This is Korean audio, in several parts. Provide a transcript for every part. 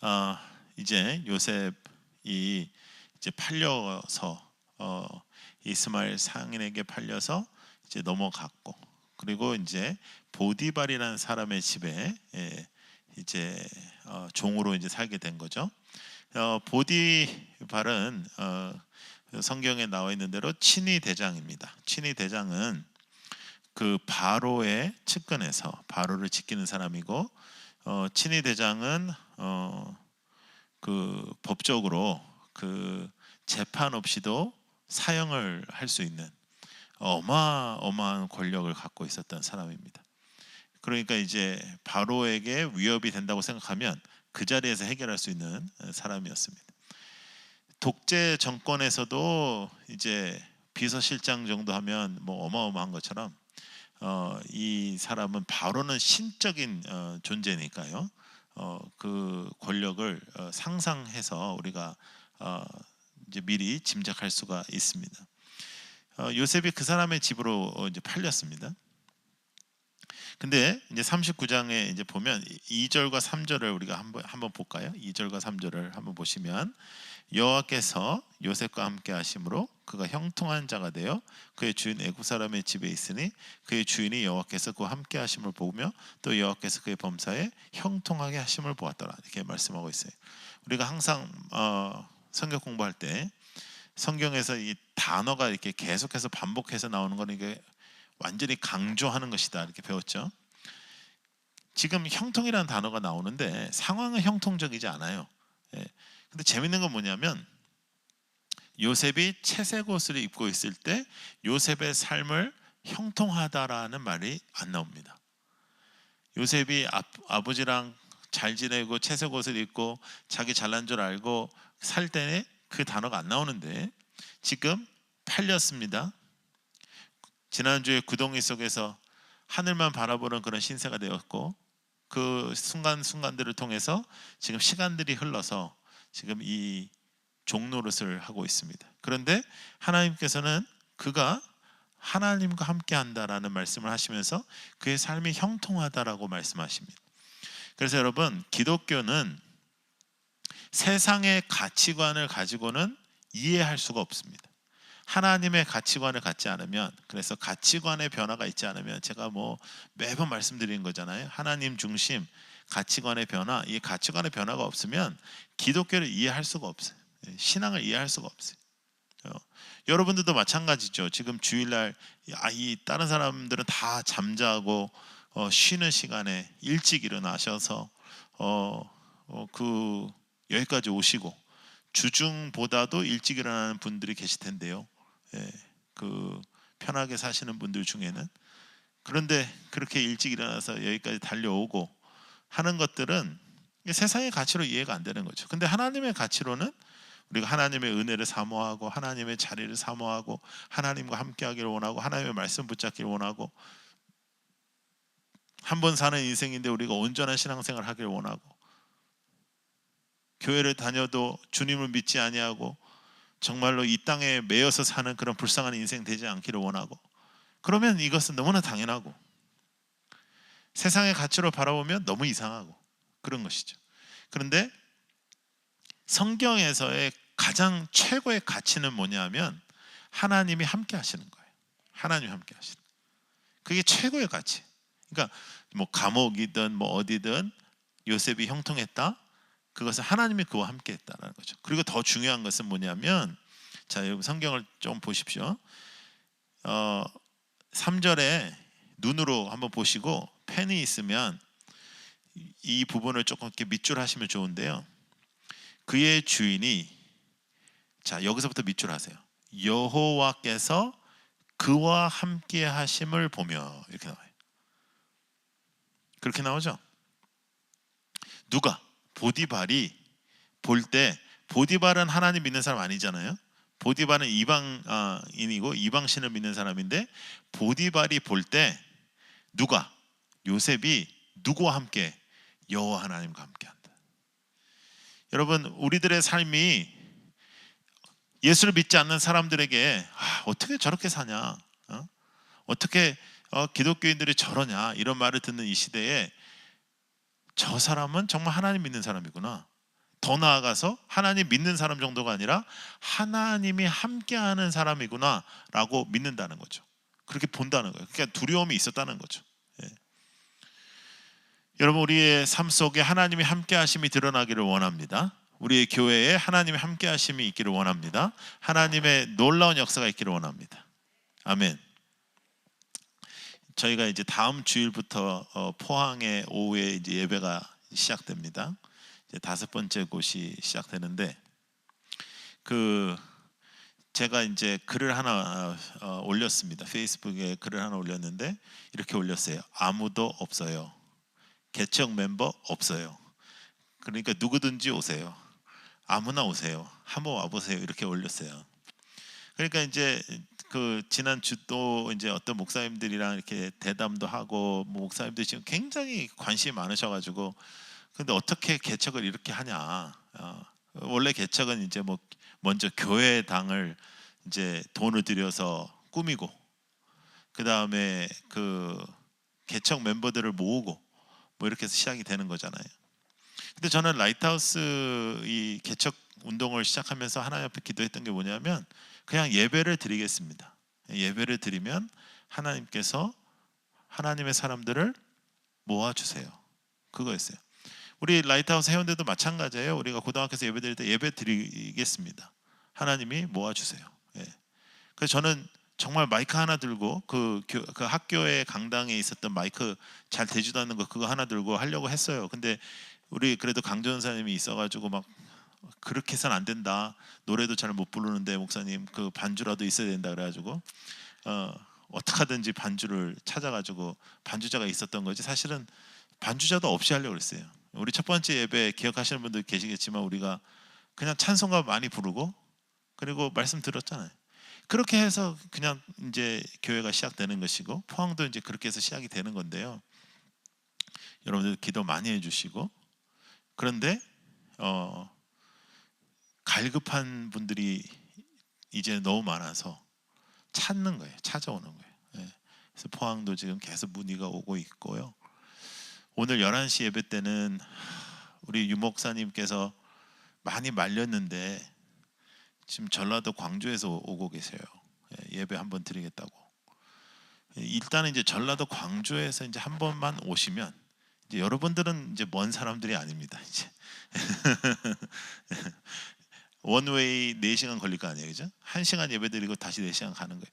어, 이제 요셉이 이제 팔려서 어, 이스마엘 상인에게 팔려서 이제 넘어갔고 그리고 이제 보디발이라는 사람의 집에 예, 이제 어, 종으로 이제 살게 된 거죠. 어, 보디발은 어, 성경에 나와 있는 대로 친위 대장입니다. 친위 대장은 그 바로의 측근에서 바로를 지키는 사람이고 어, 친위 대장은 어, 그 법적으로 그 재판 없이도 사형을 할 수 있는 어마어마한 권력을 갖고 있었던 사람입니다. 그러니까 이제 바로에게 위협이 된다고 생각하면 그 자리에서 해결할 수 있는 사람이었습니다. 독재 정권에서도 이제 비서실장 정도 하면 뭐 어마어마한 것처럼 어, 이 사람은 바로는 신적인 어, 존재니까요. 어, 그 권력을 어, 상상해서 우리가 어, 이제 미리 짐작할 수가 있습니다. 어, 요셉이 그 사람의 집으로 어, 이제 팔렸습니다. 근데 이제 39장에 이제 보면 2절과 3절을 우리가 한번 한번 볼까요? 2절과 3절을 한번 보시면 여호와께서 요셉과 함께 하심으로 그가 형통한 자가 되어 그의 주인 애굽 사람의 집에 있으니 그의 주인이 여호와께서 그와 함께 하심을 보며 또 여호와께서 그의 범사에 형통하게 하심을 보았더라 이렇게 말씀하고 있어요. 우리가 항상 어, 성경 공부할 때 성경에서 이 단어가 이렇게 계속해서 반복해서 나오는 거는 이게 완전히 강조하는 것이다 이렇게 배웠죠. 지금 형통이라는 단어가 나오는데 상황은 형통적이지 않아요. 예. 근데 재밌는 건 뭐냐면 요셉이 채색 옷을 입고 있을 때 요셉의 삶을 형통하다라는 말이 안 나옵니다. 요셉이 아, 아버지랑 잘 지내고 채색 옷을 입고 자기 잘난 줄 알고 살 때는 그 단어가 안 나오는데 지금 팔렸습니다. 지난주에 구덩이 속에서 하늘만 바라보는 그런 신세가 되었고 그 순간순간들을 통해서 지금 시간들이 흘러서 지금 이 종노릇을 하고 있습니다. 그런데 하나님께서는 그가 하나님과 함께 한다라는 말씀을 하시면서 그의 삶이 형통하다라고 말씀하십니다. 그래서 여러분 기독교는 세상의 가치관을 가지고는 이해할 수가 없습니다. 하나님의 가치관을 갖지 않으면 그래서 가치관의 변화가 있지 않으면 제가 뭐 매번 말씀드리는 거잖아요. 하나님 중심 가치관의 변화, 이 가치관의 변화가 없으면 기독교를 이해할 수가 없어요. 예, 신앙을 이해할 수가 없어요. 어, 여러분들도 마찬가지죠. 지금 주일날 아, 이 다른 사람들은 다 잠자고 어, 쉬는 시간에 일찍 일어나셔서 어, 어, 그 여기까지 오시고 주중보다도 일찍 일어나는 분들이 계실 텐데요. 예, 그 편하게 사시는 분들 중에는 그런데 그렇게 일찍 일어나서 여기까지 달려오고 하는 것들은 세상의 가치로 이해가 안 되는 거죠. 근데 하나님의 가치로는 우리가 하나님의 은혜를 사모하고 하나님의 자리를 사모하고 하나님과 함께하기를 원하고 하나님의 말씀 붙잡기를 원하고 한 번 사는 인생인데 우리가 온전한 신앙생활 하기를 원하고 교회를 다녀도 주님을 믿지 아니하고 정말로 이 땅에 매여서 사는 그런 불쌍한 인생 되지 않기를 원하고 그러면 이것은 너무나 당연하고 세상의 가치로 바라보면 너무 이상하고 그런 것이죠. 그런데 성경에서의 가장 최고의 가치는 뭐냐면 하나님이 함께 하시는 거예요. 하나님이 함께 하시는. 그게 최고의 가치. 그러니까 뭐 감옥이든 뭐 어디든 요셉이 형통했다. 그것은 하나님이 그와 함께 했다는 거죠. 그리고 더 중요한 것은 뭐냐면 자, 여러분 성경을 좀 보십시오. 어, 3절에 눈으로 한번 보시고 펜이 있으면 이 부분을 조금 이렇게 밑줄 하시면 좋은데요. 그의 주인이 자, 여기서부터 밑줄 하세요. 여호와께서 그와 함께 하심을 보며 이렇게 나와요. 그렇게 나오죠? 누가 보디발이 볼 때 보디발은 하나님 믿는 사람 아니잖아요. 보디발은 이방인이고 이방신을 믿는 사람인데 보디발이 볼 때 누가 요셉이 누구와 함께 여호와 하나님과 함께한다. 여러분 우리들의 삶이 예수를 믿지 않는 사람들에게 아, 어떻게 저렇게 사냐, 어? 떻게 어, 기독교인들이 저러냐 이런 말을 듣는 이 시대에 저 사람은 정말 하나님 믿는 사람이구나. 더 나아가서 하나님 믿는 사람 정도가 아니라 하나님이 함께하는 사람이구나라고 믿는다는 거죠. 그렇게 본다는 거예요. 그러니까 두려움이 있었다는 거죠. 예. 여러분 우리의 삶 속에 하나님이 함께하심이 드러나기를 원합니다. 우리의 교회에 하나님의 함께하심이 있기를 원합니다. 하나님의 놀라운 역사가 있기를 원합니다. 아멘. 저희가 이제 다음 주일부터 어, 포항의 오후에 이제 예배가 시작됩니다. 이제 다섯 번째 곳이 시작되는데 그 제가 이제 글을 하나 어, 올렸습니다. 페이스북에 글을 하나 올렸는데 이렇게 올렸어요. 아무도 없어요. 개척 멤버 없어요. 그러니까 누구든지 오세요. 아무나 오세요. 한번 와보세요. 이렇게 올렸어요. 그러니까 이제 그 지난 주도 이제 어떤 목사님들이랑 이렇게 대담도 하고 뭐 목사님들 지금 굉장히 관심이 많으셔가지고 근데 어떻게 개척을 이렇게 하냐? 어, 원래 개척은 이제 뭐 먼저 교회당을 이제 돈을 들여서 꾸미고 그 다음에 그 개척 멤버들을 모으고 뭐 이렇게 해서 시작이 되는 거잖아요. 근데 저는 라이트하우스 이 개척 운동을 시작하면서 하나님 앞에 기도했던 게 뭐냐면 그냥 예배를 드리겠습니다. 예배를 드리면 하나님께서 하나님의 사람들을 모아 주세요. 그거였어요. 우리 라이트하우스 회원들도 마찬가지예요. 우리가 고등학교에서 예배 드릴 때 예배 드리겠습니다. 하나님이 모아 주세요. 예. 그래서 저는 정말 마이크 하나 들고 그, 교, 그 학교의 강당에 있었던 마이크 잘 되지도 않는 거 그거 하나 들고 하려고 했어요. 근데 우리 그래도 강전사님이 있어가지고 막 그렇게 해서는 안 된다. 노래도 잘 못 부르는데 목사님 그 반주라도 있어야 된다 그래가지고 어, 어떻게 하든지 반주를 찾아가지고 반주자가 있었던 거지. 사실은 반주자도 없이 하려고 그랬어요. 우리 첫 번째 예배 기억하시는 분들 계시겠지만 우리가 그냥 찬송가 많이 부르고 그리고 말씀 들었잖아요. 그렇게 해서 그냥 이제 교회가 시작되는 것이고 포항도 이제 그렇게 해서 시작이 되는 건데요. 여러분들 기도 많이 해주시고 그런데 어, 갈급한 분들이 이제 너무 많아서 찾는 거예요. 찾아오는 거예요. 예. 그래서 포항도 지금 계속 문의가 오고 있고요. 오늘 11시 예배 때는 우리 유목사님께서 많이 말렸는데 지금 전라도 광주에서 오고 계세요. 예, 예배 한번 드리겠다고. 일단은 이제 전라도 광주에서 이제 한 번만 오시면 이제 여러분들은 이제 먼 사람들이 아닙니다. 이제 원웨이 4시간 걸릴 거 아니에요. 그죠? 1시간 예배 드리고 다시 4시간 가는 거예요.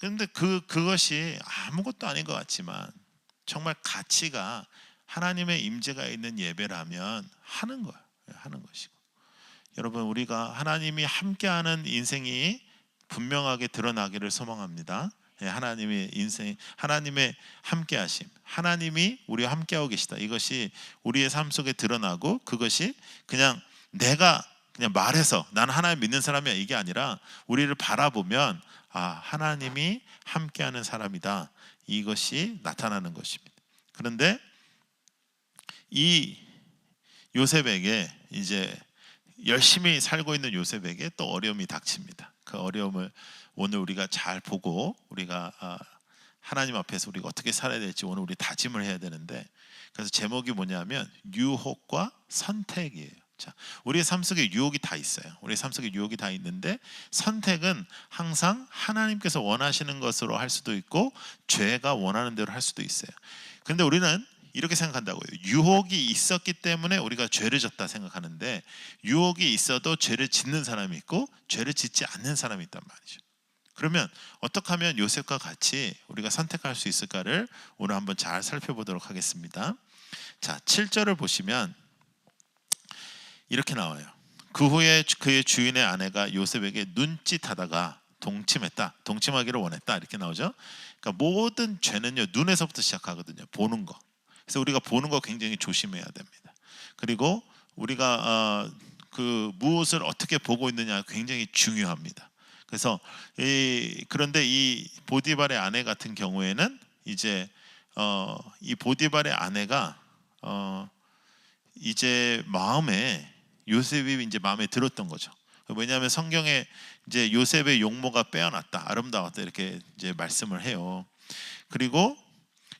근데 그 그것이 아무것도 아닌 것 같지만 정말 가치가 하나님의 임재가 있는 예배라면 하는 거예요. 하는 것이고. 여러분 우리가 하나님이 함께하는 인생이 분명하게 드러나기를 소망합니다. 예, 하나님의 인생, 하나님의 함께하심, 하나님이 우리와 함께하고 계시다. 이것이 우리의 삶 속에 드러나고 그것이 그냥 내가 그냥 말해서 나는 하나님 믿는 사람이야 이게 아니라 우리를 바라보면 아 하나님이 함께하는 사람이다. 이것이 나타나는 것입니다. 그런데 이 요셉에게 이제 열심히 살고 있는 요셉에게 또 어려움이 닥칩니다. 그 어려움을 오늘 우리가 잘 보고 우리가 아, 하나님 앞에서 우리가 어떻게 살아야 될지 오늘 우리 다짐을 해야 되는데 그래서 제목이 뭐냐면 유혹과 선택이에요. 자, 우리의 삶 속에 유혹이 다 있어요. 우리의 삶 속에 유혹이 다 있는데 선택은 항상 하나님께서 원하시는 것으로 할 수도 있고 죄가 원하는 대로 할 수도 있어요. 그런데 우리는 이렇게 생각한다고요. 유혹이 있었기 때문에 우리가 죄를 졌다 생각하는데 유혹이 있어도 죄를 짓는 사람이 있고 죄를 짓지 않는 사람이 있단 말이죠. 그러면 어떻게 하면 요셉과 같이 우리가 선택할 수 있을까를 오늘 한번 잘 살펴보도록 하겠습니다. 자, 7절을 보시면 이렇게 나와요. 그 후에 그의 주인의 아내가 요셉에게 눈짓하다가 동침했다. 동침하기를 원했다. 이렇게 나오죠. 그러니까 모든 죄는요 눈에서부터 시작하거든요. 보는 거. 그래서 우리가 보는 거 굉장히 조심해야 됩니다. 그리고 우리가 어, 그 무엇을 어떻게 보고 있느냐 굉장히 중요합니다. 그래서 이 그런데 이 보디발의 아내 같은 경우에는 이제 어, 이 보디발의 아내가 어, 이제 마음에 요셉이 이제 마음에 들었던 거죠. 왜냐하면 성경에 이제 요셉의 용모가 빼어났다, 아름다웠다 이렇게 이제 말씀을 해요. 그리고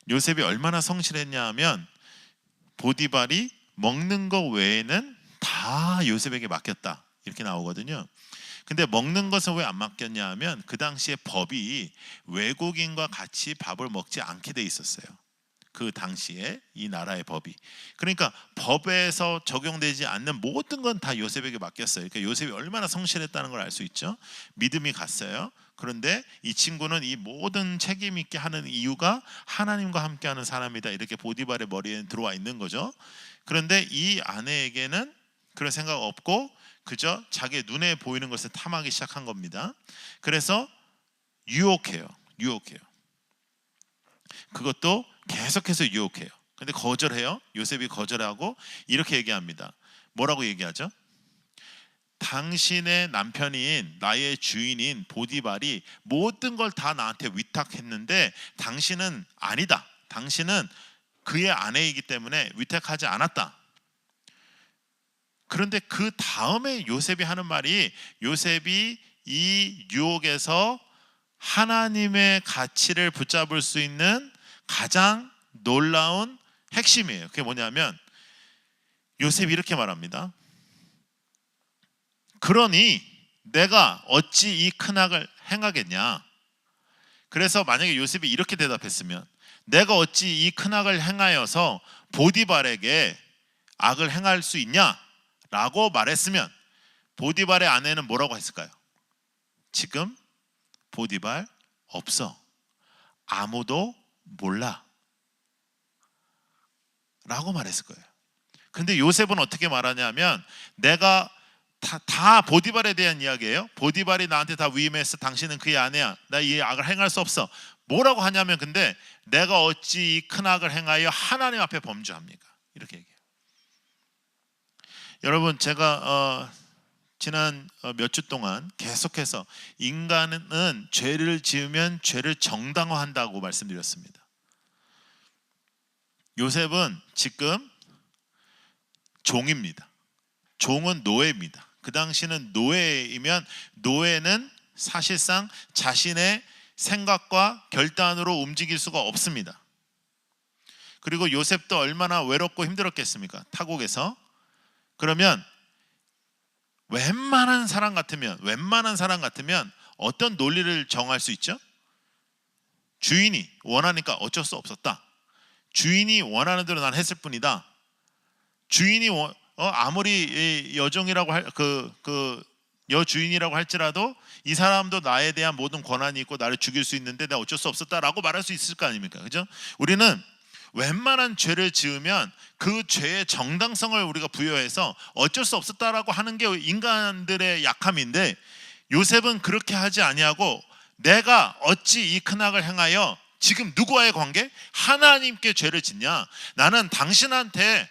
요셉이 얼마나 성실했냐면 보디발이 먹는 것 외에는 다 요셉에게 맡겼다 이렇게 나오거든요. 근데 먹는 것은 왜 안 맡겼냐 하면 그 당시에 법이 외국인과 같이 밥을 먹지 않게 돼 있었어요. 그 당시에 이 나라의 법이 그러니까 법에서 적용되지 않는 모든 건 다 요셉에게 맡겼어요. 그러니까 요셉이 얼마나 성실했다는 걸 알 수 있죠. 믿음이 갔어요. 그런데 이 친구는 이 모든 책임 있게 하는 이유가 하나님과 함께하는 사람이다. 이렇게 보디발의 머리에 들어와 있는 거죠. 그런데 이 아내에게는 그런 생각 없고 그저 자기 눈에 보이는 것을 탐하기 시작한 겁니다. 그래서 유혹해요. 유혹해요. 그것도 계속해서 유혹해요. 근데 거절해요. 요셉이 거절하고 이렇게 얘기합니다. 뭐라고 얘기하죠? 당신의 남편인 나의 주인인 보디발이 모든 걸 다 나한테 위탁했는데 당신은 아니다. 당신은 그의 아내이기 때문에 위탁하지 않았다. 그런데 그 다음에 요셉이 하는 말이 요셉이 이 유혹에서 하나님의 가치를 붙잡을 수 있는 가장 놀라운 핵심이에요. 그게 뭐냐면 요셉이 이렇게 말합니다. 그러니 내가 어찌 이 큰 악을 행하겠냐? 그래서 만약에 요셉이 이렇게 대답했으면 내가 어찌 이 큰 악을 행하여서 보디발에게 악을 행할 수 있냐? 라고 말했으면 보디발의 아내는 뭐라고 했을까요? 지금 보디발 없어. 아무도 몰라. 라고 말했을 거예요. 근데 요셉은 어떻게 말하냐면 내가 다, 다 보디발에 대한 이야기예요. 보디발이 나한테 다 위임해서 당신은 그의 아내야. 나 이 악을 행할 수 없어. 뭐라고 하냐면 근데 내가 어찌 이 큰 악을 행하여 하나님 앞에 범죄합니까? 이렇게 얘기해요. 여러분 제가 어, 지난 어, 몇주 동안 계속해서 인간은 죄를 지으면 죄를 정당화한다고 말씀드렸습니다. 요셉은 지금 종입니다. 종은 노예입니다. 그 당시는 노예이면 노예는 사실상 자신의 생각과 결단으로 움직일 수가 없습니다. 그리고 요셉도 얼마나 외롭고 힘들었겠습니까? 타국에서. 그러면 웬만한 사람 같으면 웬만한 사람 같으면 어떤 논리를 정할 수 있죠? 주인이 원하니까 어쩔 수 없었다. 주인이 원하는 대로 난 했을 뿐이다. 주인이 원, 어, 아무리 여종이라고 할그그 여주인이라고 할지라도 이 사람도 나에 대한 모든 권한이 있고 나를 죽일 수 있는데 내가 어쩔 수 없었다라고 말할 수 있을 거 아닙니까? 그죠? 우리는 웬만한 죄를 지으면 그 죄의 정당성을 우리가 부여해서 어쩔 수 없었다라고 하는 게 인간들의 약함인데 요셉은 그렇게 하지 아니하고 내가 어찌 이 큰 악을 행하여 지금 누구와의 관계? 하나님께 죄를 짓냐? 나는 당신한테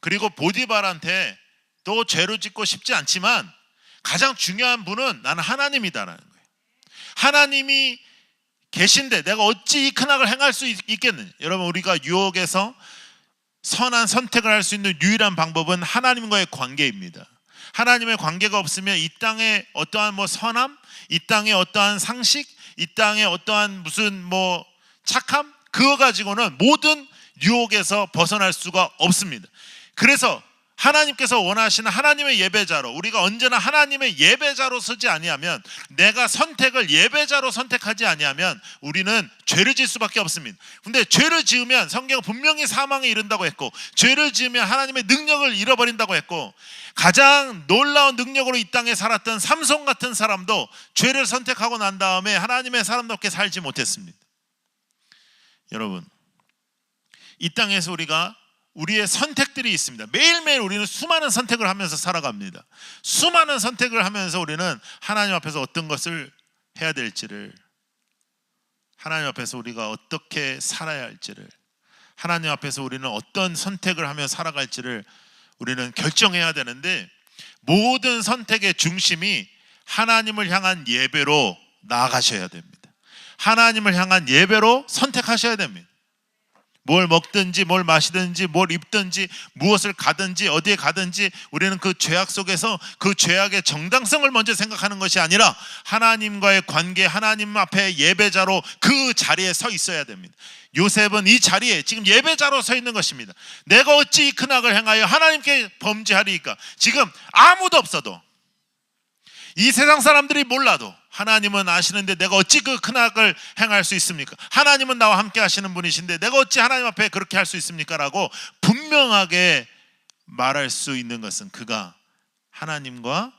그리고 보디발한테 또 죄를 짓고 싶지 않지만 가장 중요한 분은 나는 하나님이다라는 거예요. 하나님이 계신데 내가 어찌 이 큰 악을 행할 수 있겠느냐? 여러분 우리가 유혹에서 선한 선택을 할 수 있는 유일한 방법은 하나님과의 관계입니다. 하나님의 관계가 없으면 이 땅에 어떠한 뭐 선함, 이 땅에 어떠한 상식, 이 땅에 어떠한 무슨 뭐 착함 그거 가지고는 모든 유혹에서 벗어날 수가 없습니다. 그래서 하나님께서 원하시는 하나님의 예배자로 우리가 언제나 하나님의 예배자로 서지 아니하면 내가 선택을 예배자로 선택하지 아니하면 우리는 죄를 지을 수밖에 없습니다. 근데 죄를 지으면 성경은 분명히 사망에 이른다고 했고 죄를 지으면 하나님의 능력을 잃어버린다고 했고 가장 놀라운 능력으로 이 땅에 살았던 삼손 같은 사람도 죄를 선택하고 난 다음에 하나님의 사람답게 살지 못했습니다. 여러분 이 땅에서 우리가 우리의 선택들이 있습니다. 매일매일 우리는 수많은 선택을 하면서 살아갑니다. 수많은 선택을 하면서 우리는 하나님 앞에서 어떤 것을 해야 될지를 하나님 앞에서 우리가 어떻게 살아야 할지를 하나님 앞에서 우리는 어떤 선택을 하며 살아갈지를 우리는 결정해야 되는데 모든 선택의 중심이 하나님을 향한 예배로 나아가셔야 됩니다. 하나님을 향한 예배로 선택하셔야 됩니다. 뭘 먹든지 뭘 마시든지 뭘 입든지 무엇을 가든지 어디에 가든지 우리는 그 죄악 속에서 그 죄악의 정당성을 먼저 생각하는 것이 아니라 하나님과의 관계 하나님 앞에 예배자로 그 자리에 서 있어야 됩니다. 요셉은 이 자리에 지금 예배자로 서 있는 것입니다. 내가 어찌 큰 악을 행하여 하나님께 범죄하리이까? 지금 아무도 없어도 이 세상 사람들이 몰라도 하나님은 아시는데 내가 어찌 그 큰 악을 행할 수 있습니까? 하나님은 나와 함께 하시는 분이신데 내가 어찌 하나님 앞에 그렇게 할 수 있습니까? 라고 분명하게 말할 수 있는 것은 그가 하나님과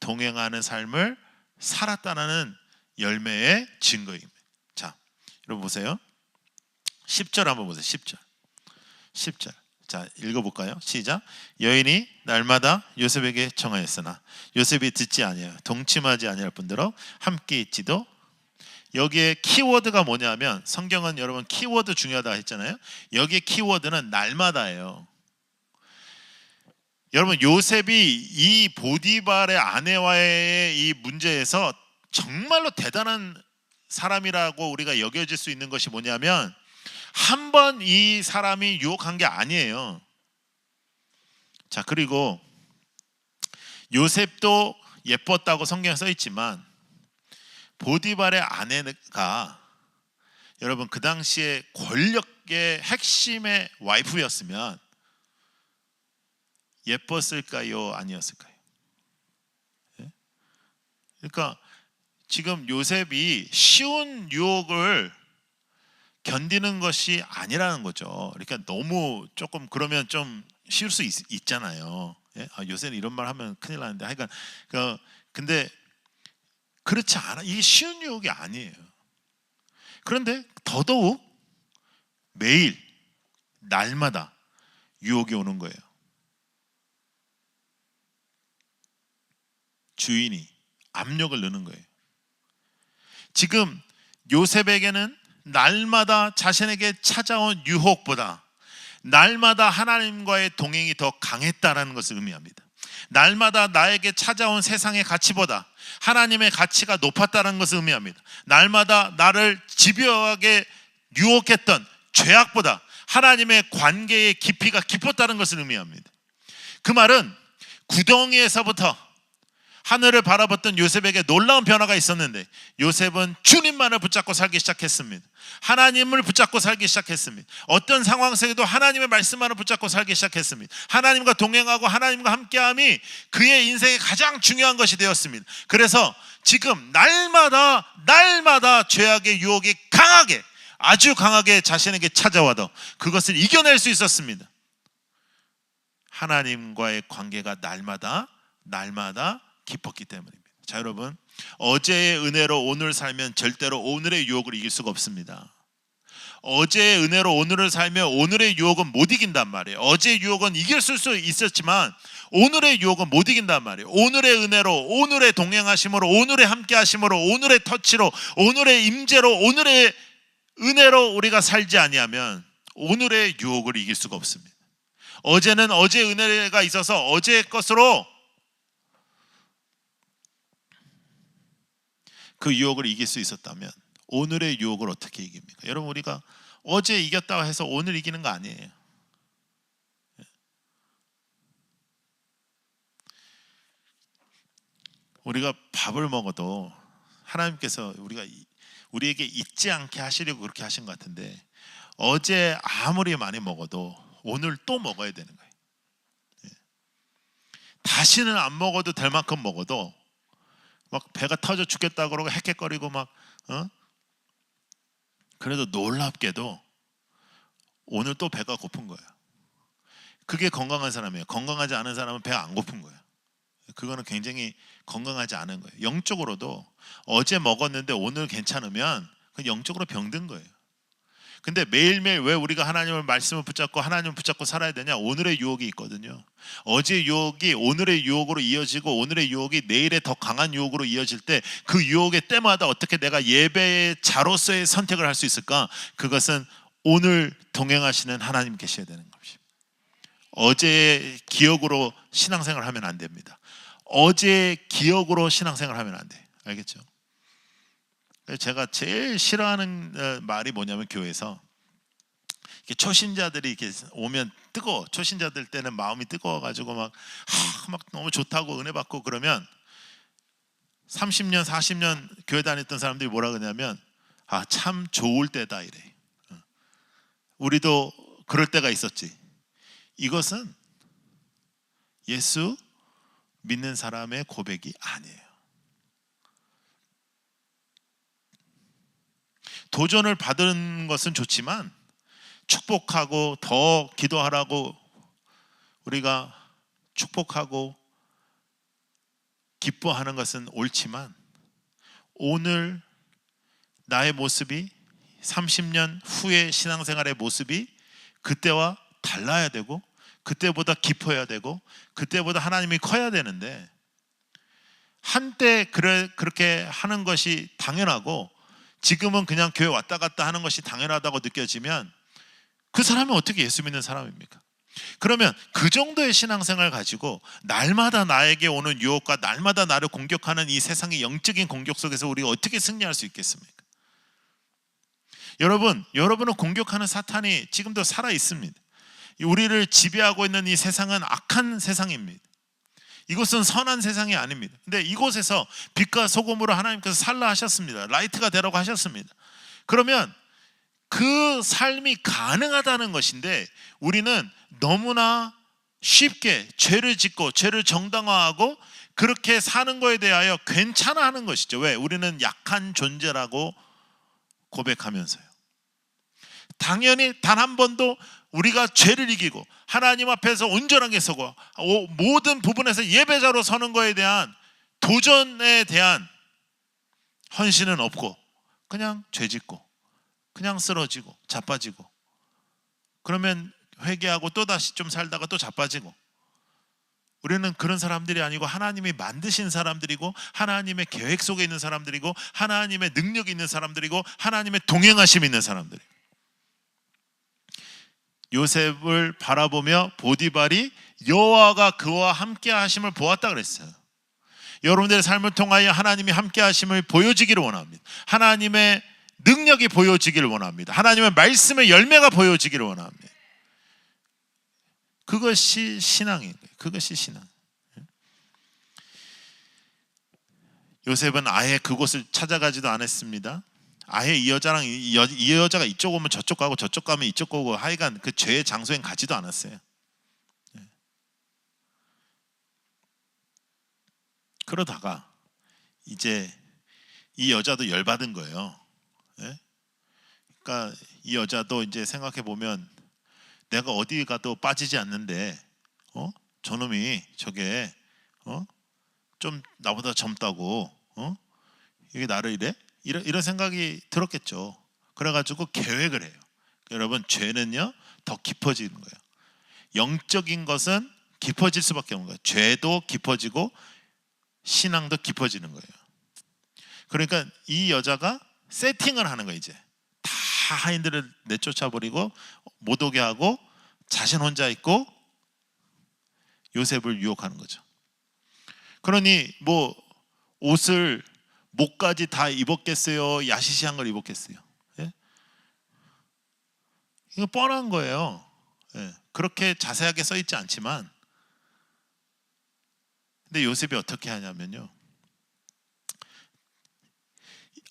동행하는 삶을 살았다는 열매의 증거입니다. 자, 여러분 보세요. 10절 한번 보세요. 10절. 10절. 자, 읽어볼까요? 시작. 여인이 날마다 요셉에게 청하였으나 요셉이 듣지 아니하여 동침하지 아니할 뿐더러 함께 있지도 여기에 키워드가 뭐냐면 성경은 여러분 키워드 중요하다 했잖아요. 여기에 키워드는 날마다예요. 여러분 요셉이 이 보디발의 아내와의 이 문제에서 정말로 대단한 사람이라고 우리가 여겨질 수 있는 것이 뭐냐면 한 번 이 사람이 유혹한 게 아니에요. 자, 그리고 요셉도 예뻤다고 성경에 써 있지만 보디발의 아내가 여러분 그 당시에 권력의 핵심의 와이프였으면 예뻤을까요? 아니었을까요? 예? 그러니까 지금 요셉이 쉬운 유혹을 견디는 것이 아니라는 거죠. 그러니까 너무 조금 그러면 좀 쉬울 수 있, 잖아요 예? 아, 요새는 이런 말 하면 큰일 나는데 하여간 그 근데 그렇지 않아. 이게 쉬운 유혹이 아니에요. 그런데 더더욱 매일 날마다 유혹이 오는 거예요. 주인이 압력을 넣는 거예요. 지금 요셉에게는 날마다 자신에게 찾아온 유혹보다 날마다 하나님과의 동행이 더 강했다라는 것을 의미합니다. 날마다 나에게 찾아온 세상의 가치보다 하나님의 가치가 높았다는 것을 의미합니다. 날마다 나를 집요하게 유혹했던 죄악보다 하나님의 관계의 깊이가 깊었다는 것을 의미합니다. 그 말은 구덩이에서부터 하늘을 바라봤던 요셉에게 놀라운 변화가 있었는데 요셉은 주님만을 붙잡고 살기 시작했습니다. 하나님을 붙잡고 살기 시작했습니다. 어떤 상황 속에도 하나님의 말씀만을 붙잡고 살기 시작했습니다. 하나님과 동행하고 하나님과 함께함이 그의 인생의 가장 중요한 것이 되었습니다. 그래서 지금 날마다 날마다 죄악의 유혹이 강하게 아주 강하게 자신에게 찾아와도 그것을 이겨낼 수 있었습니다. 하나님과의 관계가 날마다 날마다 깊었기 때문입니다. 자, 여러분. 어제의 은혜로 오늘 살면 절대로 오늘의 유혹을 이길 수가 없습니다. 어제의 은혜로 오늘을 살면 오늘의 유혹은 못 이긴단 말이에요. 어제의 유혹은 이길 수 있었지만 오늘의 유혹은 못 이긴단 말이에요. 오늘의 은혜로, 오늘의 동행하심으로, 오늘의 함께하심으로, 오늘의 터치로, 오늘의 임재로, 오늘의 은혜로 우리가 살지 아니하면 오늘의 유혹을 이길 수가 없습니다. 어제는 어제 은혜가 있어서 어제의 것으로 그 유혹을 이길 수 있었다면 오늘의 유혹을 어떻게 이깁니까? 여러분 우리가 어제 이겼다고 해서 오늘 이기는 거 아니에요. 우리가 밥을 먹어도 하나님께서 우리가 우리에게 잊지 않게 하시려고 그렇게 하신 것 같은데 어제 아무리 많이 먹어도 오늘 또 먹어야 되는 거예요. 예. 다시는 안 먹어도 될 만큼 먹어도 막 배가 터져 죽겠다 그러고 헥헥거리고 막 어? 그래도 놀랍게도 오늘 또 배가 고픈 거예요. 그게 건강한 사람이에요. 건강하지 않은 사람은 배가 안 고픈 거예요. 그거는 굉장히 건강하지 않은 거예요. 영적으로도 어제 먹었는데 오늘 괜찮으면 그 영적으로 병든 거예요. 근데 매일매일 왜 우리가 하나님을 말씀을 붙잡고 하나님을 붙잡고 살아야 되냐? 오늘의 유혹이 있거든요. 어제 유혹이 오늘의 유혹으로 이어지고 오늘의 유혹이 내일의 더 강한 유혹으로 이어질 때 그 유혹의 때마다 어떻게 내가 예배의 자로서의 선택을 할 수 있을까? 그것은 오늘 동행하시는 하나님 계셔야 되는 것입니다. 어제의 기억으로 신앙생활 하면 안 됩니다. 어제 기억으로 신앙생활 하면 안 돼. 알겠죠? 제가 제일 싫어하는 어, 말이 뭐냐면 교회에서 초신자들이 이렇게 오면 뜨거. 초신자들 때는 마음이 뜨거워가지고 막, 하, 막 너무 좋다고 은혜 받고 그러면 30년, 40년 교회 다녔던 사람들이 뭐라 그러냐면 아 참 좋을 때다 이래. 어. 우리도 그럴 때가 있었지. 이것은 예수 믿는 사람의 고백이 아니에요. 도전을 받은 것은 좋지만 축복하고 더 기도하라고 우리가 축복하고 기뻐하는 것은 옳지만 오늘 나의 모습이 30년 후의 신앙생활의 모습이 그때와 달라야 되고 그때보다 깊어야 되고 그때보다 하나님이 커야 되는데 한때 그래, 그렇게 하는 것이 당연하고 지금은 그냥 교회 왔다 갔다 하는 것이 당연하다고 느껴지면 그 사람이 어떻게 예수 믿는 사람입니까? 그러면 그 정도의 신앙생활 가지고 날마다 나에게 오는 유혹과 날마다 나를 공격하는 이 세상의 영적인 공격 속에서 우리가 어떻게 승리할 수 있겠습니까? 여러분, 여러분을 공격하는 사탄이 지금도 살아 있습니다. 우리를 지배하고 있는 이 세상은 악한 세상입니다. 이곳은 선한 세상이 아닙니다. 근데 이곳에서 빛과 소금으로 하나님께서 살라 하셨습니다. 라이트가 되라고 하셨습니다. 그러면 그 삶이 가능하다는 것인데 우리는 너무나 쉽게 죄를 짓고 죄를 정당화하고 그렇게 사는 거에 대하여 괜찮아 하는 것이죠. 왜? 우리는 약한 존재라고 고백하면서요. 당연히 단 한 번도 우리가 죄를 이기고 하나님 앞에서 온전하게 서고 모든 부분에서 예배자로 서는 것에 대한 도전에 대한 헌신은 없고 그냥 죄 짓고 그냥 쓰러지고 자빠지고 그러면 회개하고 또 다시 좀 살다가 또 자빠지고 우리는 그런 사람들이 아니고 하나님이 만드신 사람들이고 하나님의 계획 속에 있는 사람들이고 하나님의 능력이 있는 사람들이고 하나님의 동행하심 있는 사람들. 요 셉을 바라보며 보디발이 여호와가 그와 함께 하심을 보았다 그랬어요. 여러분들의 삶을 통하여 하나님이 함께 하심을 보여지기를 원합니다. 하나님의 능력이 보여지기를 원합니다. 하나님의 말씀의 열매가 보여지기를 원합니다. 그것이 신앙인 거예요. 그것이 신앙. 요셉은 아예 그곳을 찾아가지도 않았습니다. 아예 이 여자랑 이, 여, 이 여자가 이쪽 오면 저쪽 가고 저쪽 가면 이쪽 가고 하여간 그 죄의 장소엔 가지도 않았어요. 예. 그러다가 이제 이 여자도 열받은 거예요. 예? 그러니까 이 여자도 이제 생각해 보면 내가 어디 가도 빠지지 않는데 어? 저놈이 저게 어? 좀 나보다 젊다고 어? 이게 나를 이래? 이런, 이런 생각이 들었겠죠. 그래가지고 계획을 해요. 여러분 죄는요 더 깊어지는 거예요. 영적인 것은 깊어질 수밖에 없는 거예요. 죄도 깊어지고 신앙도 깊어지는 거예요. 그러니까 이 여자가 세팅을 하는 거예요. 이제 다 하인들을 내쫓아 버리고 못 오게 하고 자신 혼자 있고 요셉을 유혹하는 거죠. 그러니 뭐 옷을 목까지 다 입었겠어요? 야시시한 걸 입었겠어요? 예? 이거 뻔한 거예요. 예. 그렇게 자세하게 써 있지 않지만 근데 요셉이 어떻게 하냐면요.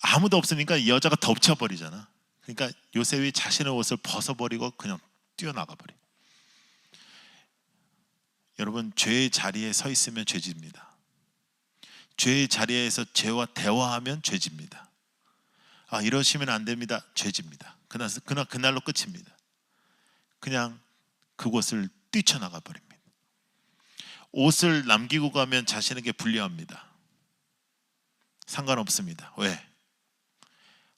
아무도 없으니까 이 여자가 덮쳐버리잖아. 그러니까 요셉이 자신의 옷을 벗어버리고 그냥 뛰어나가 버려. 여러분 죄의 자리에 서 있으면 죄집니다. 죄의 자리에서 죄와 대화하면 죄집니다. 아 이러시면 안 됩니다. 죄집니다. 그날 그날 그날로 끝입니다. 그냥 그곳을 뛰쳐나가 버립니다. 옷을 남기고 가면 자신에게 불리합니다. 상관없습니다. 왜?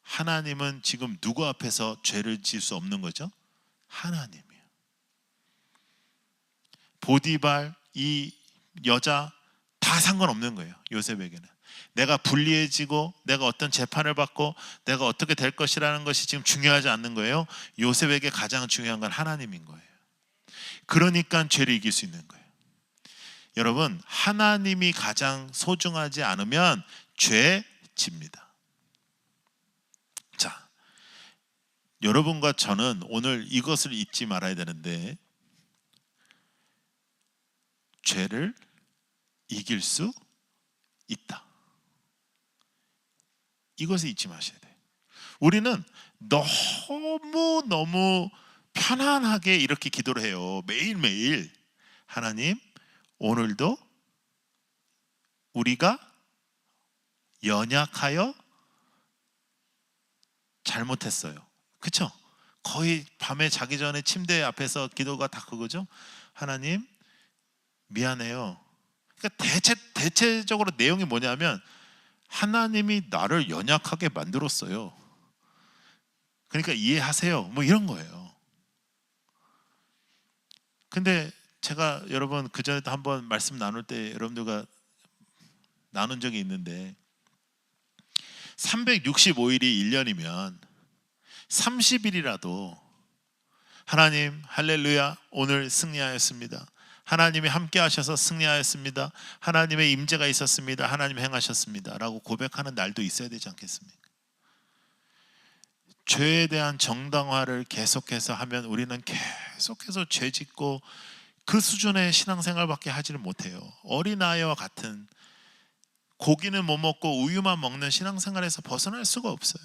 하나님은 지금 누구 앞에서 죄를 지을 수 없는 거죠? 하나님이요. 보디발 이 여자 다 상관없는 거예요. 요셉에게는. 내가 불리해지고 내가 어떤 재판을 받고 내가 어떻게 될 것이라는 것이 지금 중요하지 않는 거예요. 요셉에게 가장 중요한 건 하나님인 거예요. 그러니까 죄를 이길 수 있는 거예요. 여러분, 하나님이 가장 소중하지 않으면 죄 집니다. 자, 여러분과 저는 오늘 이것을 잊지 말아야 되는데 죄를 이길 수 있다. 이것을 잊지 마셔야 돼. 우리는 너무 너무 편안하게 이렇게 기도를 해요. 매일매일 하나님 오늘도 우리가 연약하여 잘못했어요. 그쵸? 거의 밤에 자기 전에 침대 앞에서 기도가 다 그거죠. 하나님 미안해요. 그러니까 대체 대체적으로 내용이 뭐냐면 하나님이 나를 연약하게 만들었어요. 그러니까 이해하세요. 뭐 이런 거예요. 근데 제가 여러분 그 전에도 한번 말씀 나눌 때 여러분들과 나눈 적이 있는데 365일이 1년이면 30일이라도 하나님 할렐루야 오늘 승리하였습니다. 하나님이 함께 하셔서 승리하였습니다. 하나님의 임재가 있었습니다. 하나님 행하셨습니다라고 고백하는 날도 있어야 되지 않겠습니까? 죄에 대한 정당화를 계속해서 하면 우리는 계속해서 죄 짓고 그 수준의 신앙생활밖에 하지를 못해요. 어린아이와 같은 고기는 못 먹고 우유만 먹는 신앙생활에서 벗어날 수가 없어요.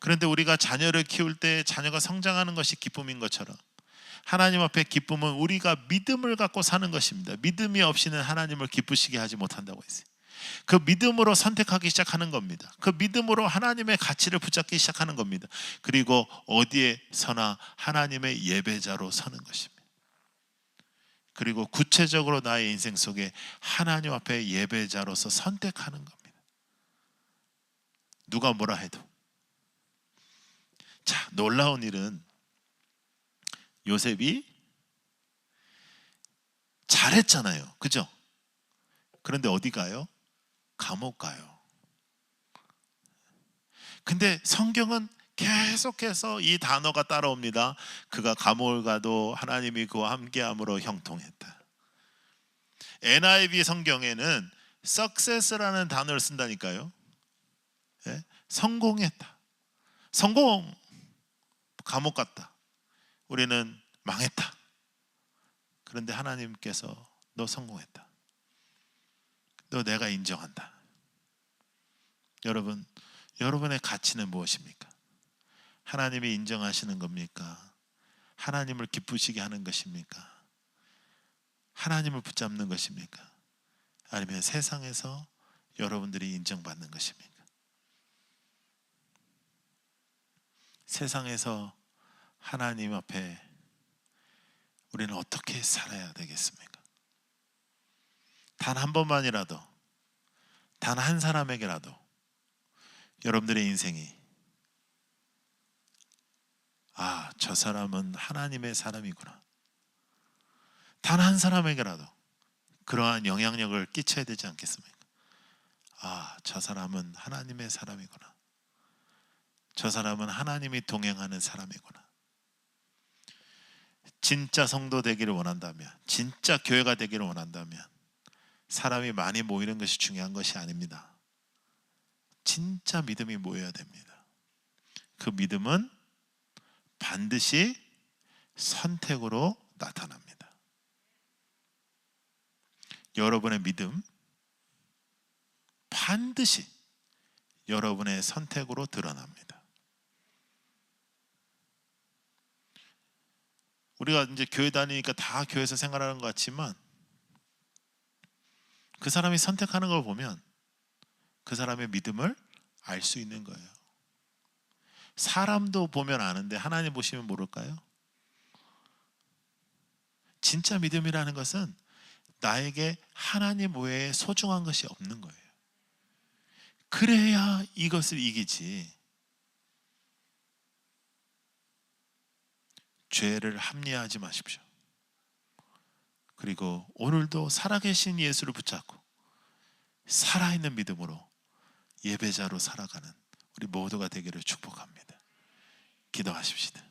그런데 우리가 자녀를 키울 때 자녀가 성장하는 것이 기쁨인 것처럼 하나님 앞에 기쁨은 우리가 믿음을 갖고 사는 것입니다. 믿음이 없이는 하나님을 기쁘시게 하지 못한다고 했어요. 그 믿음으로 선택하기 시작하는 겁니다. 그 믿음으로 하나님의 가치를 붙잡기 시작하는 겁니다. 그리고 어디에 서나 하나님의 예배자로 서는 것입니다. 그리고 구체적으로 나의 인생 속에 하나님 앞에 예배자로서 선택하는 겁니다. 누가 뭐라 해도. 자, 놀라운 일은 요셉이 잘했잖아요. 그죠? 그런데 어디 가요? 감옥 가요. 근데 성경은 계속해서 이 단어가 따라옵니다. 그가 감옥을 가도 하나님이 그와 함께함으로 형통했다. NIV 성경에는 success라는 단어를 쓴다니까요. 예? 성공했다. 성공. 감옥 갔다. 우리는 망했다. 그런데 하나님께서 너 성공했다. 너 내가 인정한다. 여러분, 여러분의 가치는 무엇입니까? 하나님이 인정하시는 겁니까? 하나님을 기쁘시게 하는 것입니까? 하나님을 붙잡는 것입니까? 아니면 세상에서 여러분들이 인정받는 것입니까? 세상에서 하나님 앞에 우리는 어떻게 살아야 되겠습니까? 단 한 번만이라도 단 한 사람에게라도 여러분들의 인생이 아, 저 사람은 하나님의 사람이구나. 단 한 사람에게라도 그러한 영향력을 끼쳐야 되지 않겠습니까? 아, 저 사람은 하나님의 사람이구나. 저 사람은 하나님이 동행하는 사람이구나. 진짜 성도 되기를 원한다면, 진짜 교회가 되기를 원한다면, 사람이 많이 모이는 것이 중요한 것이 아닙니다. 진짜 믿음이 모여야 됩니다. 그 믿음은 반드시 선택으로 나타납니다. 여러분의 믿음 반드시 여러분의 선택으로 드러납니다. 우리가 이제 교회 다니니까 다 교회에서 생활하는 것 같지만 그 사람이 선택하는 걸 보면 그 사람의 믿음을 알 수 있는 거예요. 사람도 보면 아는데 하나님 보시면 모를까요? 진짜 믿음이라는 것은 나에게 하나님 외에 소중한 것이 없는 거예요. 그래야 이것을 이기지. 죄를 합리화하지 마십시오. 그리고 오늘도 살아계신 예수를 붙잡고 살아있는 믿음으로 예배자로 살아가는 우리 모두가 되기를 축복합니다. 기도하십시다.